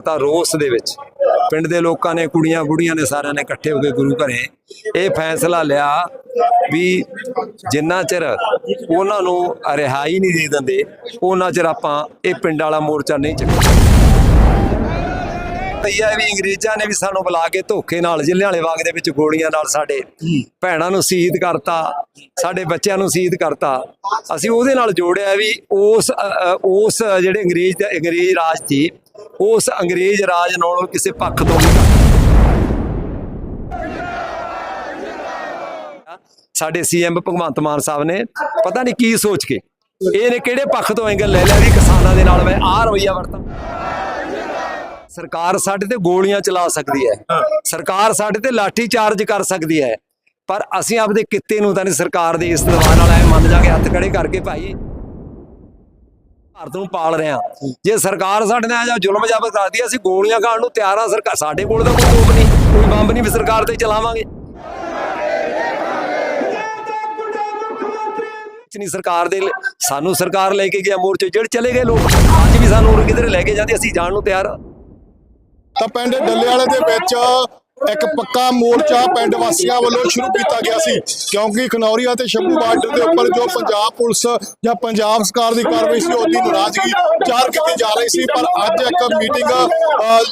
ਤਾਂ ਰੋਸ ਦੇ ਵਿੱਚ ਪਿੰਡ ਦੇ ਲੋਕਾਂ ਨੇ, ਕੁੜੀਆਂ ਬੁੜੀਆਂ ਨੇ ਸਾਰਿਆਂ ਨੇ ਇਕੱਠੇ ਹੋ ਕੇ ਗੁਰੂ ਘਰੇ ਇਹ ਫੈਸਲਾ ਲਿਆ ਵੀ ਜਿੰਨਾ ਚਿਰ ਉਹਨਾਂ ਨੂੰ ਰਿਹਾਈ ਨਹੀਂ ਦੇ ਦਿੰਦੇ, ਉਹਨਾਂ ਚਿਰ ਆਪਾਂ ਇਹ ਪਿੰਡ ਵਾਲਾ ਮੋਰਚਾ ਨਹੀਂ ਚੱਕਣਾ ਇਹ ਹੈ ਵੀ ਅੰਗਰੇਜ਼ਾਂ ਨੇ ਵੀ ਸਾਨੂੰ ਬੁਲਾ ਕੇ ਧੋਖੇ ਨਾਲ ਜ਼ਿਲ੍ਹਿਆਂ ਵਾਲੇ ਬਾਗ ਦੇ ਵਿੱਚ ਗੋਲੀਆਂ ਨਾਲ ਸਾਡੇ ਭੈਣਾਂ ਨੂੰ ਸ਼ਹੀਦ ਕਰਤਾ ਸਾਡੇ ਬੱਚਿਆਂ ਨੂੰ ਸ਼ਹੀਦ ਕਰਤਾ। ਅਸੀਂ ਉਹਦੇ ਨਾਲ ਜੋੜਿਆ ਵੀ ਉਸ ਉਸ ਜਿਹੜੇ ਅੰਗਰੇਜ਼ ਦੇ ਅੰਗਰੇਜ਼ ਰਾਜ ਸੀ ਉਸ ਅੰਗਰੇਜ਼ ਰਾਜ ਨਾਲੋਂ ਕਿਸੇ ਪੱਖ ਤੋਂ ਸਾਡੇ ਸੀਐਮ ਭਗਵੰਤ ਮਾਨ ਸਾਹਿਬ ਨੇ ਪਤਾ ਨਹੀਂ ਕੀ ਸੋਚ ਕੇ ਇਹ ਨੇ ਕਿਹੜੇ ਪੱਖ ਤੋਂ ਐਂਗਲ ਲੈ ਲਿਆ ਵੀ ਕਿਸਾਨਾਂ ਦੇ ਨਾਲ ਮੈਂ ਆਹ ਰਵਈਆ ਵਰਤਾਂ। ਸਰਕਾਰ ਸਾਡੇ ਤੇ ਗੋਲੀਆਂ ਚਲਾ ਸਕਦੀ ਹੈ। ਸਰਕਾਰ ਸਾਡੇ ਤੇ ਲਾਠੀ ਚਾਰਜ ਕਰ ਸਕਦੀ ਹੈ। ਪਰ ਅਸੀਂ ਆਪਦੇ ਕਿੱਤੇ ਨੂੰ ਤਾਂ ਨਹੀਂ ਸਰਕਾਰ ਦੇ ਇਸ ਦਬਾਅ ਨਾਲ ਐ ਮੰਨ ਜਾਗੇ ਹੱਥ ਖੜੇ ਕਰਕੇ ਭਾਈ ਭਾਰਤ ਨੂੰ ਪਾਲ ਰਹੇ ਜੇ ਸਰਕਾਰ ਸਾਡੇ ਨਾਲ ਜਾਂ ਜ਼ੁਲਮ ਜਾਬਤ ਕਰਦੀ ਅਸੀਂ ਗੋਲੀਆਂ ਖਾਣ ਨੂੰ ਤਿਆਰ ਹਾਂ। ਸਰਕਾਰ ਸਾਡੇ ਕੋਲ ਤਾਂ ਕੋਈ ਤੋਪ ਨਹੀਂ ਕੋਈ ਬੰਬ ਨਹੀਂ ਵੀ ਸਰਕਾਰ ਤੇ ਚਲਾਵਾਂਗੇ। ਨਹੀਂ ਸਰਕਾਰ ਦੇ ਸਾਨੂੰ ਸਰਕਾਰ ਲੈ ਕੇ ਗਿਆ ਮੋਰਚੇ ਜਿਹੜੇ ਚਲੇ ਗਏ ਲੋਕ ਅੱਜ ਵੀ ਸਾਨੂੰ ਉਰੇ ਕਿਧਰੇ ਲੈ ਕੇ ਜਾਂਦੇ ਅਸੀਂ ਜਾਣ ਨੂੰ ਤਿਆਰ ਹਾਂ। ਤਾਂ ਪਿੰਡ ਡੱਲੇ ਵਾਲੇ ਦੇ ਵਿੱਚ ਇੱਕ ਪੱਕਾ ਮੋਰਚਾ ਪਿੰਡ ਵਾਸੀਆਂ ਵੱਲੋਂ ਸ਼ੁਰੂ ਕੀਤਾ ਗਿਆ ਸੀ। ਕਿਉਂਕਿ ਖਨੌਰੀਆ ਤੇ ਸ਼ੰਭੂ ਬਾਰਡਰ ਦੇ ਉੱਪਰ ਜੋ ਪੰਜਾਬ ਪੁਲਿਸ ਜਾਂ ਪੰਜਾਬ ਸਰਕਾਰ ਦੀ ਕਾਰਵਾਈ ਸੀ, ਉਹਦੀ ਨਾਰਾਜ਼ਗੀ ਜ਼ਾਹਰ ਕੀਤੀ ਜਾ ਰਹੀ ਸੀ। ਪਰ ਅੱਜ ਇੱਕ ਮੀਟਿੰਗ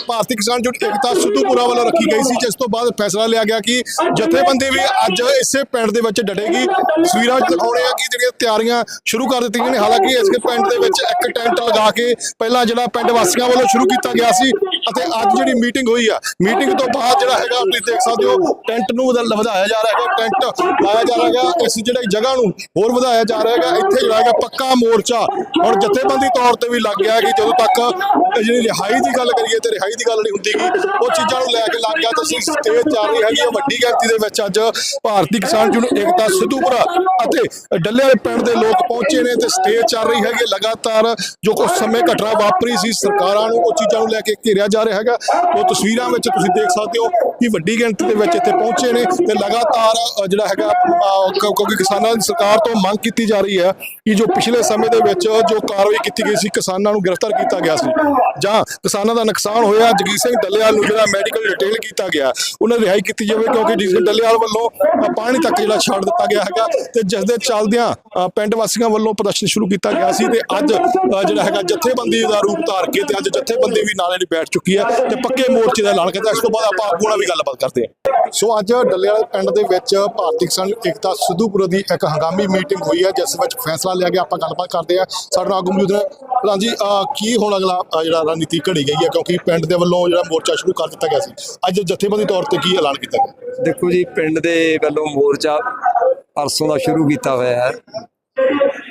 ਭਾਰਤੀ ਕਿਸਾਨ ਜੁਟ ਏਕਤਾ ਸਿੱਧੂਪੁਰਾ ਵੱਲੋਂ ਰੱਖੀ ਗਈ ਸੀ, ਜਿਸ ਤੋਂ ਬਾਅਦ ਫੈਸਲਾ ਲਿਆ ਗਿਆ ਕਿ ਜਥੇਬੰਦੀ ਵੀ ਅੱਜ ਇਸੇ ਪਿੰਡ ਦੇ ਵਿੱਚ ਡਟੇਗੀ। ਤਸਵੀਰਾਂ ਦਿਖਾਉਣੇ ਆ ਕਿ ਜਿਹੜੀਆਂ ਤਿਆਰੀਆਂ ਸ਼ੁਰੂ ਕਰ ਦਿੱਤੀਆਂ ਨੇ, ਹਾਲਾਂਕਿ ਇਸ ਪਿੰਡ ਦੇ ਵਿੱਚ ਇੱਕ ਟੈਂਟ ਲਗਾ ਕੇ ਪਹਿਲਾਂ ਜਿਹੜਾ ਪਿੰਡ ਵਾਸੀਆਂ ਵੱਲੋਂ ਸ਼ੁਰੂ ਕੀਤਾ ਗਿਆ ਸੀ ਅਤੇ ਅੱਜ ਜਿਹੜੀ ਮੀਟਿੰਗ ਹੋਈ ਆ, ਮੀਟਿੰਗ ਤੋਂ ਬਾਅਦ ਜਿਹੜਾ ਹੈਗਾ, ਤੁਸੀਂ ਦੇਖ ਸਕਦੇ ਹੋ, ਟੈਂਟ ਨੂੰ ਵਧਾਇਆ ਜਾ ਰਿਹਾ ਹੈਗਾ, ਟੈਂਟ ਲਾਇਆ ਜਾ ਰਿਹਾ ਹੈਗਾ, ਇਸ ਜਿਹੜੀ ਜਗ੍ਹਾ ਨੂੰ ਹੋਰ ਵਧਾਇਆ ਜਾ ਰਿਹਾ ਹੈਗਾ, ਇੱਥੇ ਜਿਹੜਾ ਹੈਗਾ ਪੱਕਾ ਮੋਰਚਾ ਹੁਣ ਜਥੇਬੰਦੀ ਤੌਰ ਤੇ ਵੀ ਲੱਗ ਗਿਆ ਕਿ ਜਦੋਂ ਤੱਕ ਜਿਹੜੀ ਰਿਹਾਈ ਦੀ ਗੱਲ ਕਰੀਏ ਤੇ ਰਿਹਾਈ ਦੀ ਗੱਲ ਨਹੀਂ ਹੁੰਦੀਗੀ ਉਹ ਚੀਜ਼ਾਂ ਨੂੰ ਲੈ ਕੇ ਲੱਗ ਗਿਆ ਤੁਸੀਂ ਸਟੇਜ ਚੱਲ ਰਹੀ ਹੈਗੀ ਵੱਡੀ ਗਿਣਤੀ ਦੇ ਵਿੱਚ ਅੱਜ ਭਾਰਤੀ ਕਿਸਾਨ ਯੂਨੀਅਨ ਏਕਤਾ ਸਿੱਧੂਪੁਰਾ ਅਤੇ ਡੱਲੇ ਵਾਲੇ ਪਿੰਡ ਦੇ ਲੋਕ ਪਹੁੰਚੇ ਨੇ ਤੇ ਸਟੇਜ ਚੱਲ ਰਹੀ ਹੈਗੀ ਲਗਾਤਾਰ ਜੋ ਕੁਝ ਸਮੇਂ ਘਟਨਾ ਵਾਪਰੀ ਸੀ, ਸਰਕਾਰਾਂ ਨੂੰ ਉਹ ਚੀਜ਼ਾਂ ਨੂੰ ਲੈ ਕੇ ਘੇਰਿਆ ਜਾ ਰਿਹਾ ਹੈਗਾ, ਉਹ ਤਸਵੀਰਾਂ ਵਿੱਚ ਤੁਸੀਂ ਦੇਖ ਸਕਦੇ ਹੋ ਕਿ ਵੱਡੀ ਗਿਣਤੀ ਦੇ ਵਿੱਚ ਇੱਥੇ ਪਹੁੰਚੇ ਨੇ ਤੇ ਲਗਾਤਾਰ ਜਿਹੜਾ ਹੈਗਾ ਕਿਉਂਕਿ ਕਿਸਾਨਾਂ ਦੀ ਸਰਕਾਰ ਤੋਂ ਮੰਗ ਕੀਤੀ ਜਾ ਰਹੀ ਹੈ ਕਿ ਜੋ ਪਿਛਲੇ ਸਮੇਂ ਦੇ ਵਿੱਚ ਜੋ ਕਾਰਵਾਈ ਕੀਤੀ ਗਈ ਸੀ, ਕਿਸਾਨਾਂ ਨੂੰ ਗ੍ਰਿਫਤਾਰ ਕੀਤਾ ਗਿਆ ਸੀ। ਜਾਂ ਕਿਸਾਨਾਂ ਦਾ ਨੁਕਸਾਨ ਹੋਇਆ, ਜਗੀਰ ਸਿੰਘ ਡੱਲੇਵਾਲ ਨੂੰ ਜਿਹੜਾ ਮੈਡੀਕਲ ਡਿਟੇਲ ਕੀਤਾ ਗਿਆ, ਉਹਨਾਂ ਦੀ ਰਿਹਾਈ ਕੀਤੀ ਜਾਵੇ, ਕਿਉਂਕਿ ਜਗੀਰ ਸਿੰਘ ਡੱਲੇਵਾਲ ਵੱਲੋਂ ਪਾਣੀ ਤੱਕ ਜਿਹੜਾ ਛੱਡ ਦਿੱਤਾ ਗਿਆ ਹੈਗਾ ਤੇ ਜਿਸ ਦੇ ਚੱਲਦਿਆਂ ਪਿੰਡ ਵਾਸੀਆਂ ਵੱਲੋਂ ਪ੍ਰਦਰਸ਼ਨ ਸ਼ੁਰੂ ਕੀਤਾ ਗਿਆ ਸੀ ਤੇ ਅੱਜ ਜਿਹੜਾ ਹੈਗਾ ਜਥੇਬੰਦੀ ਦਾ ਰੂਪ ਧਾਰ ਕੇ ਤੇ ਅੱਜ ਜਥੇਬੰਦੀ ਵੀ ਨਾਲੇ ਦੀ ਬੈਠ ਚੁੱਕੀ ਹੈ ਤੇ ਪੱਕੇ ਮੋਰਚੇ ਦਾ ਐਲਾਨ ਕੀਤਾ। ਇਸ ਤੋਂ ਬਾਅਦ ਆਪਾਂ ਆਪੂ ਵੀ ਗੱਲਬਾਤ ਕਰਦੇ ਹਾਂ ਸੋ ਅੱਜ ਡੱਲੇ ਵਾਲੇ ਪਿੰਡ ਦੇ ਵਿੱਚ ਭਾਰਤੀ ਕਿਸਾਨ ਏਕਤਾ ਸਿੱਧੂਪੁਰ ਦੀ ਇੱਕ ਹੰਗਾਮੀ ਮੀਟਿੰਗ ਹੋਈ ਹੈ ਜਿਸ ਵਿੱਚ ਫੈਸਲਾ ਲਿਆ ਗਿਆ ਆਪਾਂ ਗੱਲਬਾਤ ਕਰਦੇ ਹਾਂ। ਸਾਡੇ ਨਾਲ ਆਗੂ ਮੌਜੂਦ ਨੇ। ਪ੍ਰਧਾਨ ਜੀ ਕੀ ਹੁਣ ਅਗਲਾ ਜਿਹੜਾ ਰਣਨੀਤੀ ਘੜੀ ਗਈ ਹੈ? ਕਿਉਂਕਿ ਪਿੰਡ ਦੇ ਵੱਲੋਂ ਜਿਹੜਾ ਮੋਰਚਾ ਸ਼ੁਰੂ ਕਰ ਦਿੱਤਾ ਗਿਆ ਸੀ। ਅੱਜ ਜਥੇਬੰਦੀ ਤੌਰ ਤੇ ਕੀ ਐਲਾਨ ਕੀਤਾ ਗਿਆ? ਦੇਖੋ ਜੀ ਪਿੰਡ ਦੇ ਵੱਲੋਂ ਮੋਰਚਾ ਪਰਸੋਂ ਦਾ ਸ਼ੁਰੂ ਕੀਤਾ ਹੋਇਆ ਹੈ।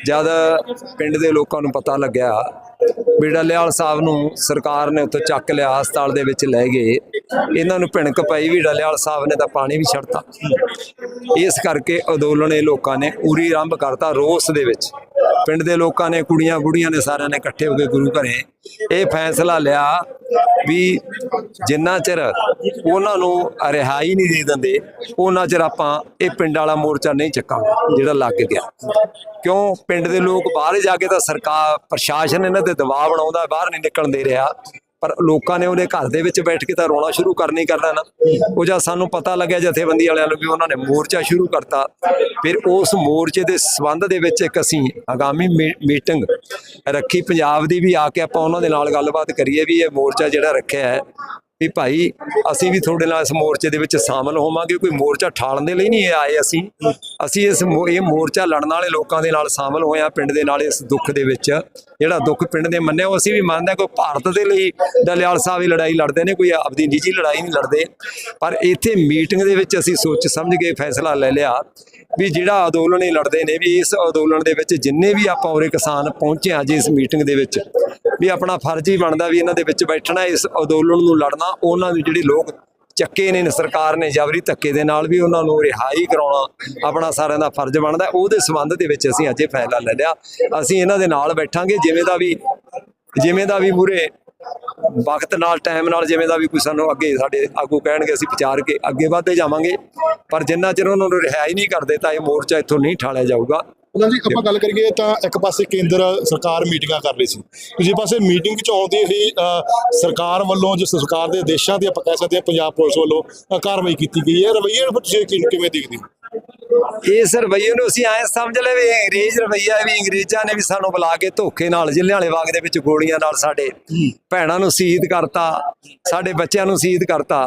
ਜਦ ਪਿੰਡ ਦੇ ਲੋਕਾਂ ਨੂੰ ਪਤਾ ਲੱਗਿਆ ਬੀੜਾਲਿਆਲ ਸਾਹਿਬ ਨੂੰ ਸਰਕਾਰ ਨੇ ਉੱਥੋਂ ਚੱਕ ਲਿਆ, ਹਸਪਤਾਲ ਦੇ ਵਿੱਚ ਲੈ ਗਏ। ਇਹਨਾਂ ਨੂੰ ਭਿਣਕ ਪਈ ਵੀ ਡੱਲੇਵਾਲ ਸਾਹਿਬ ਨੇ ਤਾਂ ਪਾਣੀ ਵੀ ਛੱਡਤਾ। ਇਸ ਕਰਕੇ ਅੰਦੋਲਨ ਇਹ ਲੋਕਾਂ ਨੇ ਉਰੀ ਆਰੰਭ ਕਰਤਾ ਰੋਸ ਦੇ ਵਿੱਚ। ਪਿੰਡ ਦੇ ਲੋਕਾਂ ਨੇ, ਕੁੜੀਆਂ ਬੁੜੀਆਂ ਨੇ ਸਾਰਿਆਂ ਨੇ ਇਕੱਠੇ ਹੋ ਕੇ ਗੁਰੂ ਘਰੇ ਇਹ ਫੈਸਲਾ ਲਿਆ ਵੀ ਜਿੰਨਾ ਚਿਰ ਉਹਨਾਂ ਨੂੰ ਰਿਹਾਈ ਨਹੀਂ ਦੇ ਦਿੰਦੇ, ਉਹਨਾਂ ਚਿਰ ਆਪਾਂ ਇਹ ਪਿੰਡ ਵਾਲਾ ਮੋਰਚਾ ਨਹੀਂ ਚੱਕਾਂਗੇ, ਜਿਹੜਾ ਲੱਗ ਗਿਆ। ਕਿਉਂ? ਪਿੰਡ ਦੇ ਲੋਕ ਬਾਹਰ ਜਾ ਕੇ ਤਾਂ ਸਰਕਾਰ, ਪ੍ਰਸ਼ਾਸਨ ਇਹਨਾਂ ਤੇ ਦਬਾਅ ਬਣਾਉਂਦਾ, ਬਾਹਰ ਨਹੀਂ ਨਿਕਲਣ ਦੇ ਰਿਹਾ। ਪਰ ਲੋਕਾਂ ਨੇ ਉਹਦੇ ਘਰ ਦੇ ਵਿੱਚ ਬੈਠ ਕੇ ਤਾਂ ਰੋਣਾ ਸ਼ੁਰੂ ਕਰਨੀ ਕਰਨਾ ਨਾ। ਉਹ ਜਦ ਸਾਨੂੰ ਪਤਾ ਲੱਗਿਆ ਜਥੇਬੰਦੀ ਵਾਲਿਆਂ ਨੂੰ ਵੀ ਉਹਨਾਂ ਨੇ ਮੋਰਚਾ ਸ਼ੁਰੂ ਕਰਤਾ। ਫਿਰ ਉਸ ਮੋਰਚੇ ਦੇ ਸਬੰਧ ਦੇ ਵਿੱਚ ਇੱਕ ਅਸੀਂ ਆਗਾਮੀ ਮੀ- ਮੀਟਿੰਗ ਰੱਖੀ। ਪੰਜਾਬ ਦੀ ਵੀ ਆ ਕੇ ਆਪਾਂ ਉਹਨਾਂ ਦੇ ਨਾਲ ਗੱਲਬਾਤ ਕਰੀਏ ਵੀ ਇਹ ਮੋਰਚਾ ਜਿਹੜਾ ਰੱਖਿਆ ਹੈ। ਵੀ ਭਾਈ ਅਸੀਂ ਵੀ ਤੁਹਾਡੇ ਨਾਲ ਇਸ ਮੋਰਚੇ ਦੇ ਵਿੱਚ ਸ਼ਾਮਲ ਹੋਵਾਂਗੇ, ਕੋਈ ਮੋਰਚਾ ਠਾਲਣ ਦੇ ਲਈ ਨਹੀਂ ਆਏ ਅਸੀਂ। ਅਸੀਂ ਇਸ ਮੋ- ਇਹ ਮੋਰਚਾ ਲੜਨ ਵਾਲੇ ਲੋਕਾਂ ਦੇ ਨਾਲ ਸ਼ਾਮਲ ਹੋਏ ਹਾਂ, ਪਿੰਡ ਦੇ ਨਾਲ ਇਸ ਦੁੱਖ ਦੇ ਵਿੱਚ। ਜਿਹੜਾ ਦੁੱਖ ਪਿੰਡ ਦੇ ਮੰਨਿਆ, ਉਹ ਅਸੀਂ ਵੀ ਮੰਨਦੇ ਹਾਂ, ਕੋਈ ਭਾਰਤ ਦੇ ਲਈ ਦਲਿਆਲ ਸਾਹਿਬ ਹੀ ਲੜਾਈ ਲੜਦੇ ਨੇ, ਕੋਈ ਆਪਦੀ ਨਿੱਜੀ ਲੜਾਈ ਨਹੀਂ ਲੜਦੇ। ਪਰ ਇੱਥੇ ਮੀਟਿੰਗ ਦੇ ਵਿੱਚ ਅਸੀਂ ਸੋਚ ਸਮਝ ਕੇ ਫੈਸਲਾ ਲੈ ਲਿਆ ਵੀ ਜਿਹੜਾ ਅੰਦੋਲਨ ਇਹ ਲੜਦੇ ਨੇ, ਵੀ ਇਸ ਅੰਦੋਲਨ ਦੇ ਵਿੱਚ ਜਿੰਨੇ ਵੀ ਆਪਾਂ ਉਰੇ ਕਿਸਾਨ ਪਹੁੰਚੇ ਹਾਂ ਜੀ ਇਸ ਮੀਟਿੰਗ ਦੇ ਵਿੱਚ, ਵੀ ਆਪਣਾ ਫਰਜ਼ ਹੀ ਬਣਦਾ ਵੀ ਇਹਨਾਂ ਦੇ ਵਿੱਚ ਬੈਠਣਾ, ਇਸ ਅੰਦੋਲਨ ਨੂੰ ਲੜਨਾ ਉਹਨਾਂ ਨੂੰ ਜਿਹੜੇ ਲੋਕ ਚੱਕੇ ਨੇ ਸਰਕਾਰ ਨੇ ਜਬਰੀ ਧੱਕੇ ਦੇ ਨਾਲ ਵੀ ਉਹਨਾਂ ਨੂੰ ਰਿਹਾਈ ਕਰਾਉਣਾ ਆਪਣਾ ਸਾਰਿਆਂ ਦਾ ਫਰਜ਼ ਬਣਦਾ ਉਹਦੇ ਸੰਬੰਧ ਦੇ ਵਿੱਚ ਅਸੀਂ ਅੱਜ ਇਹ ਫੈਸਲਾ ਲੈ ਲਿਆ। ਅਸੀਂ ਇਹਨਾਂ ਦੇ ਨਾਲ ਬੈਠਾਂਗੇ, ਜਿਵੇਂ ਦਾ ਵੀ ਜਿਵੇਂ ਦਾ ਵੀ ਮੂਰੇ ਵਕਤ ਨਾਲ ਟਾਈਮ ਨਾਲ, ਜਿਵੇਂ ਦਾ ਵੀ ਕੋਈ ਸਾਨੂੰ ਅੱਗੇ ਸਾਡੇ ਆਗੂ ਕਹਿਣਗੇ, ਅਸੀਂ ਵਿਚਾਰ ਕੇ ਅੱਗੇ ਵਧਦੇ ਜਾਵਾਂਗੇ। ਪਰ ਜਿੰਨਾ ਚਿਰ ਉਹਨਾਂ ਨੂੰ ਰਿਹਾਈ ਨਹੀਂ ਕਰਦੇ ਤਾਂ ਇਹ ਮੋਰਚਾ ਇੱਥੋਂ ਨਹੀਂ ਠਾਲਿਆ ਜਾਊਗਾ। ਉਹਨਾਂ ਜੀ, ਆਪਾਂ ਗੱਲ ਕਰੀਏ ਤਾਂ ਇੱਕ ਪਾਸੇ ਕੇਂਦਰ ਸਰਕਾਰ ਮੀਟਿੰਗਾਂ ਕਰ ਰਹੀ ਸੀ, ਦੂਜੇ ਪਾਸੇ ਮੀਟਿੰਗ ਚ ਆਉਂਦੇ ਹੀ ਸਰਕਾਰ ਵੱਲੋਂ ਜਿਸ ਸਰਕਾਰ ਦੇ ਦੇਸ਼ਾਂ ਤੇ ਆਪਾਂ ਕਹਿ ਸਕਦੇ ਹਾਂ ਪੰਜਾਬ ਪੁਲਿਸ ਵੱਲੋਂ ਕਾਰਵਾਈ ਕੀਤੀ ਗਈ ਹੈ। ਰਵਈਏ ਨੂੰ ਤੁਸੀਂ ਕਿਵੇਂ ਦੇਖਦੇ ਇਸ ਰਵਈਏ ਨੂੰ ਅਸੀਂ ਐ ਸਮਝ ਲੈ ਵੀ ਅੰਗਰੇਜ਼ ਰਵਈਆ ਵੀ ਅੰਗਰੇਜ਼ਾਂ ਨੇ ਵੀ ਸਾਨੂੰ ਬੁਲਾ ਕੇ ਧੋਖੇ ਨਾਲ ਜ਼ਿਲ੍ਹੇ ਵਾਲੇ ਬਾਗ ਦੇ ਵਿੱਚ ਗੋਲੀਆਂ ਨਾਲ ਸਾਡੇ ਭੈਣਾਂ ਨੂੰ ਸ਼ਹੀਦ ਕਰਤਾ, ਸਾਡੇ ਬੱਚਿਆਂ ਨੂੰ ਸ਼ਹੀਦ ਕਰਤਾ।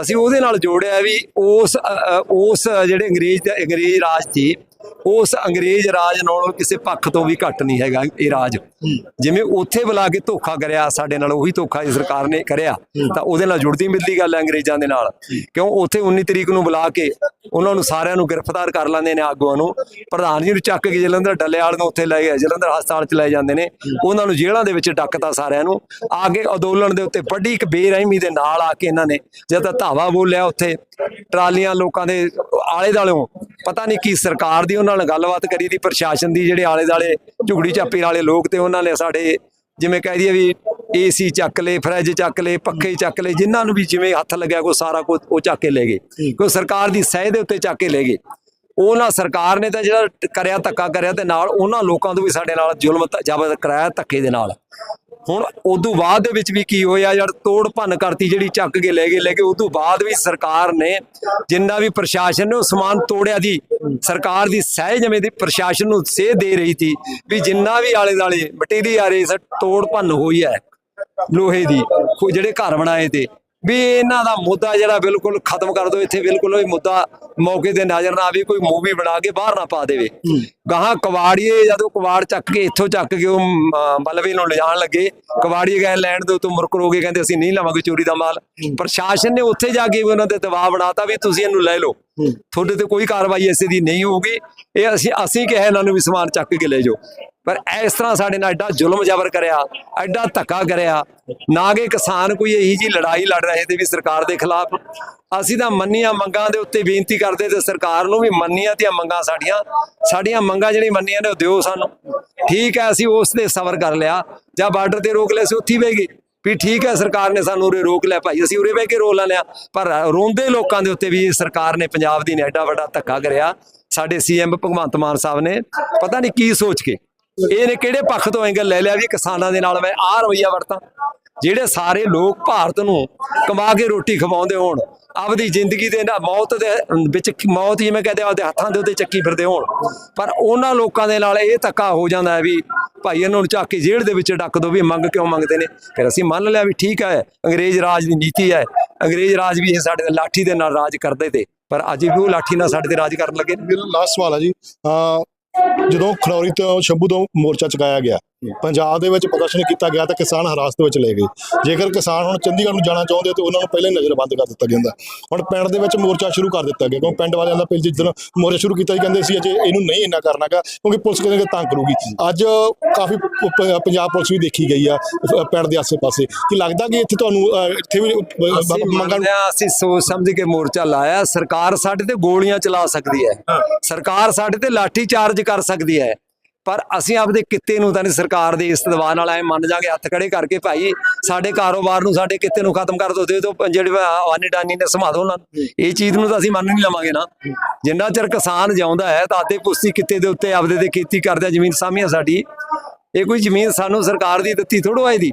ਅਸੀਂ ਉਹਦੇ ਨਾਲ ਜੋੜਿਆ ਵੀ ਉਸ ਉਸ ਜਿਹੜੇ ਅੰਗਰੇਜ਼ ਅੰਗਰੇਜ਼ ਰਾਜ ਸੀ ਉਸ ਅੰਗਰੇਜ਼ ਰਾਜ ਨਾਲੋਂ ਕਿਸੇ ਪੱਖ ਤੋਂ ਵੀ ਘੱਟ ਨਹੀਂ ਹੈਗਾ ਇਹ ਰਾਜ। ਜਿਵੇਂ ਉੱਥੇ ਬੁਲਾ ਕੇ ਧੋਖਾ ਕਰਿਆ ਸਾਡੇ ਨਾਲ ਉਹੀ ਧੋਖਾ ਇਹ ਸਰਕਾਰ ਨੇ ਕਰਿਆ ਤਾਂ ਉਹਦੇ ਨਾਲ ਜੁੜਦੀ ਮਿਲਦੀ ਗੱਲ ਹੈ ਅੰਗਰੇਜ਼ਾਂ ਦੇ ਨਾਲ। ਕਿਉਂ? ਉੱਥੇ 19 ਤਰੀਕ ਨੂੰ ਬੁਲਾ ਕੇ ਉਹਨਾਂ ਨੂੰ ਸਾਰਿਆਂ ਨੂੰ ਗ੍ਰਿਫਤਾਰ ਕਰ ਲੈਂਦੇ ਨੇ ਆਗੂਆਂ ਨੂੰ। ਪ੍ਰਧਾਨ ਜੀ ਨੂੰ ਚੱਕ ਕੇ ਜਲੰਧਰ ਡੱਲੇਵਾਲ ਨੂੰ ਉੱਥੇ ਲੈ ਗਏ ਜਲੰਧਰ ਹਸਪਤਾਲ ਚ ਲੈ ਜਾਂਦੇ ਨੇ। ਉਹਨਾਂ ਨੂੰ ਜੇਲ੍ਹਾਂ ਦੇ ਵਿੱਚ ਡੱਕਤਾ ਸਾਰਿਆਂ ਨੂੰ। ਆ ਕੇ ਅੰਦੋਲਨ ਦੇ ਉੱਤੇ ਵੱਡੀ ਇੱਕ ਬੇਰਹਿਮੀ ਦੇ ਨਾਲ ਆ ਕੇ ਇਹਨਾਂ ਨੇ ਜਦ ਧਾਵਾ ਬੋਲਿਆ ਉੱਥੇ ਟਰਾਲੀਆਂ ਲੋਕਾਂ ਦੇ ਆਲੇ ਦਾਲਿਓਂ ਪਤਾ ਨਹੀਂ ਕੀ ਸਰਕਾਰ ਦੀ ਉਹਨਾਂ ਨਾਲ ਗੱਲਬਾਤ ਕਰੀ ਦੀ ਪ੍ਰਸ਼ਾਸਨ ਦੀ ਜਿਹੜੇ ਆਲੇ ਦਾਲੇ ਝੁਗੜੀ ਚਾਪੀ ਵਾਲੇ ਲੋਕ ਤੇ ਉਹਨਾਂ ਨੇ ਸਾਡੇ ਜਿਵੇਂ ਕਹਿ ਦਈਏ ਵੀ ਏਸੀ ਚੱਕ ਲਏ ਫਰਿੱਜ ਚੱਕ ਲਏ ਪੱਖੇ ਚੱਕ ਲਏ ਜਿਨ੍ਹਾਂ ਨੂੰ ਵੀ ਜਿਵੇਂ ਹੱਥ ਲੱਗਿਆ ਕੋਈ ਸਾਰਾ ਕੁਝ ਉਹ ਚੱਕ ਕੇ ਲੈ ਗਏ। ਕੋਈ ਸਰਕਾਰ ਦੀ ਸਹਿ ਦੇ ਉੱਤੇ ਚੱਕ ਕੇ ਲੈ ਗਏ। ਉਹਨਾਂ ਸਰਕਾਰ ਨੇ ਤਾਂ ਜਿਹੜਾ ਕਰਿਆ ਧੱਕਾ ਕਰਿਆ ਤੇ ਨਾਲ ਉਹਨਾਂ ਲੋਕਾਂ ਤੋਂ ਵੀ ਸਾਡੇ ਨਾਲ ਜ਼ੁਲਮ ਜ਼ਬਰ ਕਰਾਇਆ ਧੱਕੇ ਦੇ ਨਾਲ। ਹੁਣ ਉਦੋਂ ਬਾਅਦ ਦੇ ਵਿੱਚ ਵੀ ਕੀ ਹੋਇਆ ਯਾਰ, ਤੋੜ ਭੰਨ ਕਰਤੀ ਜਿਹੜੀ ਚੱਕ ਕੇ ਲੈ ਗਏ, ਲੈ ਕੇ ਉਦੋਂ ਬਾਅਦ ਵੀ ਸਰਕਾਰ ਨੇ ਜਿੰਨਾ ਵੀ ਪ੍ਰਸ਼ਾਸਨ ਨੇ ਉਹ ਸਮਾਨ ਤੋੜਿਆ ਦੀ ਸਰਕਾਰ ਦੀ ਸਹਿ ਜਿਵੇਂ ਦੀ ਪ੍ਰਸ਼ਾਸਨ ਨੂੰ ਸੇਧ ਦੇ ਰਹੀ ਸੀ ਵੀ ਜਿੰਨਾ ਵੀ ਆਲੇ ਦਾਲੇ ਮਟੀਰੀਅਲ ਆ ਰਹੀ ਸਰ ਤੋੜ ਭੰਨ ਹੋਈ ਹੈ ਲੋਹੇ ਦੀ ਜਿਹੜੇ ਘਰ ਬਣਾਏ ਤੇ। ਵੀ ਇਹਨਾਂ ਦਾ ਮੁੱਦਾ ਜਿਹੜਾ ਬਿਲਕੁਲ ਖਤਮ ਕਰ ਦਿਓ, ਇੱਥੇ ਬਿਲਕੁਲ ਇਹ ਮੁੱਦਾ ਮੌਕੇ ਤੇ ਨਜ਼ਰ ਨਾ ਆਵੇ ਕੋਈ ਮੂਵੀ ਬਣਾ ਕੇ ਬਾਹਰ ਨਾ ਪਾ ਦੇਵੇ। ਗਾਹਾਂ ਕਵਾੜੀਏ ਜਦੋਂ ਕਵਾੜ ਚੱਕ ਕੇ ਇੱਥੋਂ ਚੱਕ ਕੇ ਉਹ ਮ- ਮਲਬੇ ਨੂੰ ਲਿਜਾਣ ਲੱਗੇ ਕਵਾੜੀਏ ਗਏ ਲੈਣ ਦੇ ਉੱਤੋਂ ਮੁਰਕ ਰੋਗੇ ਕਹਿੰਦੇ ਅਸੀਂ ਨਹੀਂ ਲਵਾਂਗੇ ਚੋਰੀ ਦਾ ਮਾਲ। ਪ੍ਰਸ਼ਾਸਨ ਨੇ ਉੱਥੇ ਜਾ ਕੇ ਵੀ ਉਹਨਾਂ ਤੇ ਦਬਾਅ ਬਣਾਤਾ ਵੀ ਤੁਸੀਂ ਇਹਨੂੰ ਲੈ ਲਓ। ਤੁਹਾਡੇ ਤੇ ਕੋਈ ਕਾਰਵਾਈ ਐਸੇ ਦੀ ਨਹੀਂ ਹੋਊਗੀ। ਇਹ ਅਸੀਂ ਅਸੀਂ ਕਿਹਾ ਇਹਨਾਂ ਨੂੰ ਵੀ ਸਮਾਨ ਚੱਕ ਕੇ ਲੈ ਜਾਓ। ਪਰ ਇਸ ਤਰ੍ਹਾਂ ਸਾਡੇ ਨਾਲ ਐਡਾ ਜ਼ੁਲਮ ਜ਼ਬਰ ਕਰਿਆ ਐਡਾ ਧੱਕਾ ਕਰਿਆ ਨਾ ਕਿ ਕਿਸਾਨ ਕੋਈ ਇਹੀ ਜੀ ਲੜਾਈ ਲੜ ਰਹੇ ਤੇ ਵੀ ਸਰਕਾਰ ਦੇ ਖਿਲਾਫ। ਅਸੀਂ ਤਾਂ ਮੰਨੀਆਂ ਮੰਗਾਂ ਦੇ ਉੱਤੇ ਬੇਨਤੀ ਕਰਦੇ ਤੇ ਸਰਕਾਰ ਨੂੰ ਵੀ ਮੰਨੀਆਂ ਤੇ ਮੰਗਾਂ ਸਾਡੀਆਂ। ਸਾਡੀਆਂ ਮੰਗਾਂ ਜਿਹੜੀ ਮੰਨੀਆਂ ਨੇ ਉਹ ਦਿਓ ਸਾਨੂੰ। ਠੀਕ ਹੈ, ਅਸੀਂ ਉਸ ਤੇ ਸਬਰ ਕਰ ਲਿਆ। ਜਾਂ ਬਾਰਡਰ ਤੇ ਰੋਕ ਲਿਆ ਸੀ ਉੱਥੇ ਹੀ ਵੀ ਠੀਕ ਹੈ, ਸਰਕਾਰ ਨੇ ਸਾਨੂੰ ਉਰੇ ਰੋਕ ਲਿਆ ਭਾਈ, ਅਸੀਂ ਉਰੇ ਬਹਿ ਕੇ ਰੋ ਲਿਆ। ਪਰ ਰੋਂਦੇ ਲੋਕਾਂ ਦੇ ਉੱਤੇ ਵੀ ਸਰਕਾਰ ਨੇ ਪੰਜਾਬ ਦੀ ਨੇ ਐਡਾ ਵੱਡਾ ਧੱਕਾ ਕਰਿਆ। ਸਾਡੇ ਸੀਐਮ ਭਗਵੰਤ ਮਾਨ ਸਾਹਿਬ ਨੇ, ਪਤਾ ਨਹੀਂ ਕੀ ਸੋਚ ਕੇ। ਇਹਨੇ ਕਿਹੜੇ ਪੱਖ ਤੋਂ ਐਂਗਲ ਲੈ ਲਿਆ ਵੀ ਕਿਸਾਨਾਂ ਦੇ ਨਾਲ ਮੈਂ ਆਹ ਰਵਈਆ ਵਰਤਾਂ। ਜਿਹੜੇ ਸਾਰੇ ਲੋਕ ਭਾਰਤ ਨੂੰ ਕਮਾ ਕੇ ਰੋਟੀ ਖਵਾਉਂਦੇ ਹੋਣ ਆਪਦੀ ਜ਼ਿੰਦਗੀ ਦੇ ਨਾ ਮੌਤ ਦੇ ਵਿੱਚ ਮੌਤ ਜਿਵੇਂ ਕਹਦੇ ਆਪਦੇ ਹੱਥਾਂ ਦੇ ਉੱਤੇ ਚੱਕੀ ਫਿਰਦੇ ਹੋਣ। ਪਰ ਉਹਨਾਂ ਲੋਕਾਂ ਦੇ ਨਾਲ ਇਹ ਧੱਕਾ ਹੋ ਜਾਂਦਾ ਹੈ ਵੀ ਭਾਈ ਇਹਨਾਂ ਨੂੰ ਚੱਕ ਕੇ ਜੇਲ੍ਹ ਦੇ ਵਿੱਚ ਡੱਕ ਦੋ ਵੀ ਮੰਗ ਕਿਉਂ ਮੰਗਦੇ ਨੇ। ਫਿਰ ਅਸੀਂ ਮੰਨ ਲਿਆ ਵੀ ਠੀਕ ਹੈ, ਅੰਗਰੇਜ਼ ਰਾਜ ਦੀ ਨੀਤੀ ਹੈ। ਅੰਗਰੇਜ਼ ਰਾਜ ਵੀ ਇਹ ਸਾਡੇ ਲਾਠੀ ਦੇ ਨਾਲ ਰਾਜ ਕਰਦੇ ਤੇ। ਪਰ ਅੱਜ ਵੀ ਉਹ ਲਾਠੀ ਨਾਲ ਸਾਡੇ ਤੇ ਰਾਜ ਕਰਨ ਲੱਗੇ ਮੇਰਾ ਲਾਸਟ ਸਵਾਲ ਹੈ ਜੀ। ਜਦੋਂ ਖਨੌਰੀ ਤੋਂ ਸ਼ੰਭੂ ਤੋਂ ਮੋਰਚਾ ਚੁਕਾਇਆ ਗਿਆ ਪੰਜਾਬ ਦੇ ਵਿੱਚ ਪ੍ਰਦਰਸ਼ਨ ਕੀਤਾ ਗਿਆ ਤਾਂ ਕਿਸਾਨ ਹਰਾਸਤ ਵਿੱਚ ਲਏ ਗਏ। ਜੇਕਰ ਕਿਸਾਨ ਹੁਣ ਚੰਡੀਗੜ੍ਹ ਨੂੰ ਜਾਣਾ ਚਾਹੁੰਦੇ ਤੇ ਉਹਨਾਂ ਨੂੰ ਪਹਿਲਾਂ ਨਜ਼ਰਬੰਦ ਕਰ ਦਿੱਤਾ ਜਾਂਦਾ। ਹੁਣ ਪਿੰਡ ਦੇ ਵਿੱਚ ਮੋਰਚਾ ਸ਼ੁਰੂ ਕਰ ਦਿੱਤਾ ਗਿਆ ਕਿਉਂਕਿ ਪਿੰਡ ਵਾਲਿਆਂ ਦਾ ਪਹਿਲੇ ਜਿੱਦਣ ਮੋਰਚਾ ਸ਼ੁਰੂ ਕੀਤਾ ਸੀ ਕਹਿੰਦੇ ਸੀ ਅਜੇ ਇਹਨੂੰ ਨਹੀਂ ਇੰਨਾ ਕਰਨਾਗਾ ਕਿਉਂਕਿ ਪੁਲਿਸ ਕਹਿੰਦੇ ਤੰਗ ਕਰੂਗੀ। ਅੱਜ ਕਾਫੀ ਪੰਜਾਬ ਪੁਲਿਸ ਵੀ ਦੇਖੀ ਗਈ ਆ ਪਿੰਡ ਦੇ ਆਸੇ-ਪਾਸੇ। ਕੀ ਲੱਗਦਾ ਕਿ ਇੱਥੇ ਤੁਹਾਨੂੰ ਇੱਥੇ ਵੀ ਮੰਗਾਂ ਅਸੀਂ ਸੋਚ ਸਮਝ ਕੇ ਮੋਰਚਾ ਲਾਇਆ। ਸਰਕਾਰ ਸਾਡੇ ਤੇ ਗੋਲੀਆਂ ਚਲਾ ਸਕਦੀ ਹੈ। ਸਰਕਾਰ ਸਾਡੇ ਤੇ ਲਾਠੀ ਚਾਰਜ ਕਰ ਸਕਦੀ ਹੈ। ਪਰ ਅਸੀਂ ਆਪਦੇ ਕਿੱਤੇ ਨੂੰ ਤਾਂ ਨਹੀਂ ਸਰਕਾਰ ਦੇ ਇਸ ਦਬਾਅ ਨਾਲ ਐ ਮੰਨ ਜਾਗੇ, ਹੱਥ ਖੜੇ ਕਰਕੇ ਭਾਈ, ਸਾਡੇ ਕਾਰੋਬਾਰ ਨੂੰ ਸਾਡੇ ਕਿੱਤੇ ਨੂੰ ਖਤਮ ਕਰ ਦੋ ਦੇ ਦੋ ਜਿਹੜੇ ਆਨੀ ਡਾਨੀ ਨੇ ਸਮਾ ਦੋ ਉਹਨਾਂ ਇਹ ਚੀਜ਼ ਨੂੰ ਤਾਂ ਅਸੀਂ ਮੰਨ ਨਹੀਂ ਲਵਾਂਗੇ ਨਾ। ਜਿੰਨਾ ਚਿਰ ਕਿਸਾਨ ਜਿਉਂਦਾ ਹੈ, ਤਾਂ ਆਦੇ ਪੁਸਤੀ ਕਿੱਤੇ ਦੇ ਉੱਤੇ ਆਪਦੇ ਤੇ ਖੇਤੀ ਕਰਦਾ, ਜ਼ਮੀਨ ਸਾਂਭੀਆਂ ਸਾਡੀ। ਇਹ ਕੋਈ ਜ਼ਮੀਨ ਸਾਨੂੰ ਸਰਕਾਰ ਦੀ ਦਿੱਤੀ ਥੋੜੋ ਆਈ ਦੀ।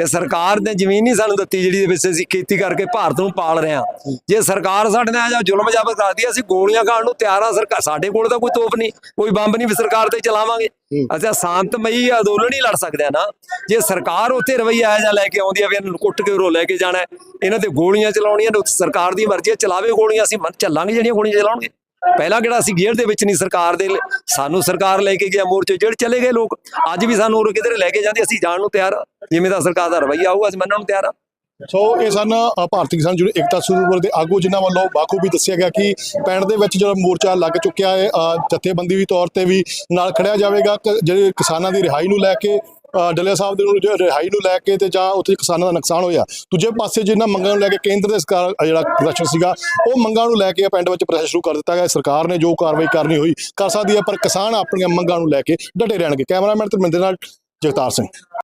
ਇਹ ਸਰਕਾਰ ਨੇ ਜ਼ਮੀਨ ਨਹੀਂ ਸਾਨੂੰ ਦਿੱਤੀ ਜਿਹੜੀ ਦੇ ਵਿੱਚ ਅਸੀਂ ਖੇਤੀ ਕਰਕੇ ਭਾਰਤ ਨੂੰ ਪਾਲ ਰਹੇ ਹਾਂ। ਜੇ ਸਰਕਾਰ ਸਾਡੇ ਨਾਲ ਜਾਂ ਜ਼ੁਲਮ ਜਾਬਤ ਕਰਦੀ ਹੈ, ਅਸੀਂ ਗੋਲੀਆਂ ਖਾਣ ਨੂੰ ਤਿਆਰ ਹਾਂ। ਸਰਕਾਰ ਸਾਡੇ ਕੋਲ ਤਾਂ ਕੋਈ ਤੋਪ ਨਹੀਂ, ਕੋਈ ਬੰਬ ਨਹੀਂ ਵੀ ਸਰਕਾਰ ਤੇ ਚਲਾਵਾਂਗੇ। ਅਸੀਂ ਸ਼ਾਂਤਮਈ ਅੰਦੋਲਨ ਹੀ ਲੜ ਸਕਦੇ ਆ ਨਾ। ਜੇ ਸਰਕਾਰ ਉੱਥੇ ਰਵਈਆ ਜਾਂ ਲੈ ਕੇ ਆਉਂਦੀ ਆ ਵੀ ਇਹਨਾਂ ਨੂੰ ਕੁੱਟ ਕੇ ਉਰੋਂ ਲੈ ਕੇ ਜਾਣਾ ਇਹਨਾਂ ਤੇ ਗੋਲੀਆਂ ਚਲਾਉਣੀਆਂ ਸਰਕਾਰ ਦੀ ਮਰਜ਼ੀ ਹੈ, ਚਲਾਵੇ ਗੋਲੀਆਂ, ਅਸੀਂ ਚੱਲਾਂਗੇ ਜਿਹੜੀਆਂ ਗੋਲੀਆਂ ਚਲਾਉਣਗੇ। ਪਹਿਲਾਂ ਕਿਹੜਾ ਅਸੀਂ ਗੇਅਰ ਦੇ ਵਿੱਚ ਨਹੀਂ, ਸਰਕਾਰ ਦੇ ਸਾਨੂੰ ਸਰਕਾਰ ਲੈ ਕੇ ਗਿਆ ਮੋਰਚੇ, ਜਿਹੜੇ ਚਲੇ ਗਏ ਲੋਕ, ਅੱਜ ਵੀ ਸਾਨੂੰ ਉਰੇ ਕਿਧਰੇ ਲੈ ਕੇ ਜਾਂਦੇ, ਅਸੀਂ ਜਾਣ ਨੂੰ ਤਿਆਰ ਜਿਵੇਂ ਦਾ ਸਰਕਾਰ ਦਾ ਰਵਈਆ ਆਊਗਾ, ਅਸੀਂ ਮੰਨਣ ਨੂੰ ਤਿਆਰ ਆ। ਸੋ ਇਹ ਸਨ ਭਾਰਤੀ ਕਿਸਾਨ ਜਿਹੜੇ ਏਕਤਾ ਸਰੂਪਰ ਦੇ ਆਗੂ, ਜਿਨ੍ਹਾਂ ਵੱਲੋਂ ਬਾਖੂਬੀ ਦੱਸਿਆ ਗਿਆ ਕਿ ਪਿੰਡ ਦੇ ਵਿੱਚ ਜਿਹੜਾ ਮੋਰਚਾ ਲੱਗ ਚੁੱਕਿਆ ਹੈ ਜਥੇਬੰਦੀ ਵੀ ਤੌਰ ਤੇ ਵੀ ਨਾਲ ਖੜਿਆ ਜਾਵੇਗਾ ਜਿਹੜੇ ਕਿਸਾਨਾਂ ਦੀ ਰਿਹਾਈ ਨੂੰ ਲੈ ਕੇ ਡੱਲੇ ਸਾਹਿਬ ਦੇ ਨੂੰ ਰਿਹਾਈ ਨੂੰ ਲੈ ਕੇ ਤੇ ਜਾਂ ਉੱਥੇ ਕਿਸਾਨਾਂ ਦਾ ਨੁਕਸਾਨ ਹੋਇਆ। ਦੂਜੇ ਪਾਸੇ ਜਿਹਨਾਂ ਮੰਗਾਂ ਨੂੰ ਲੈ ਕੇ ਕੇਂਦਰ ਦੇ ਸਰਕਾਰ ਜਿਹੜਾ ਪ੍ਰਦਰਸ਼ਨ ਸੀਗਾ, ਉਹ ਮੰਗਾਂ ਨੂੰ ਲੈ ਕੇ ਪਿੰਡ ਵਿੱਚ ਪ੍ਰਦਰਸ਼ਨ ਸ਼ੁਰੂ ਕਰ ਦਿੱਤਾ ਗਿਆ। ਸਰਕਾਰ ਨੇ ਜੋ ਕਾਰਵਾਈ ਕਰਨੀ ਹੋਈ, ਕਰ ਸਕਦੀ ਹੈ, ਪਰ ਕਿਸਾਨ ਆਪਣੀਆਂ ਮੰਗਾਂ ਨੂੰ ਲੈ ਕੇ ਡਟੇ ਰਹਿਣਗੇ। ਕੈਮਰਾਮੈਨ ਧਰਮਿੰਦਰ ਨਾਲ ਜਗਤਾਰ ਸਿੰਘ।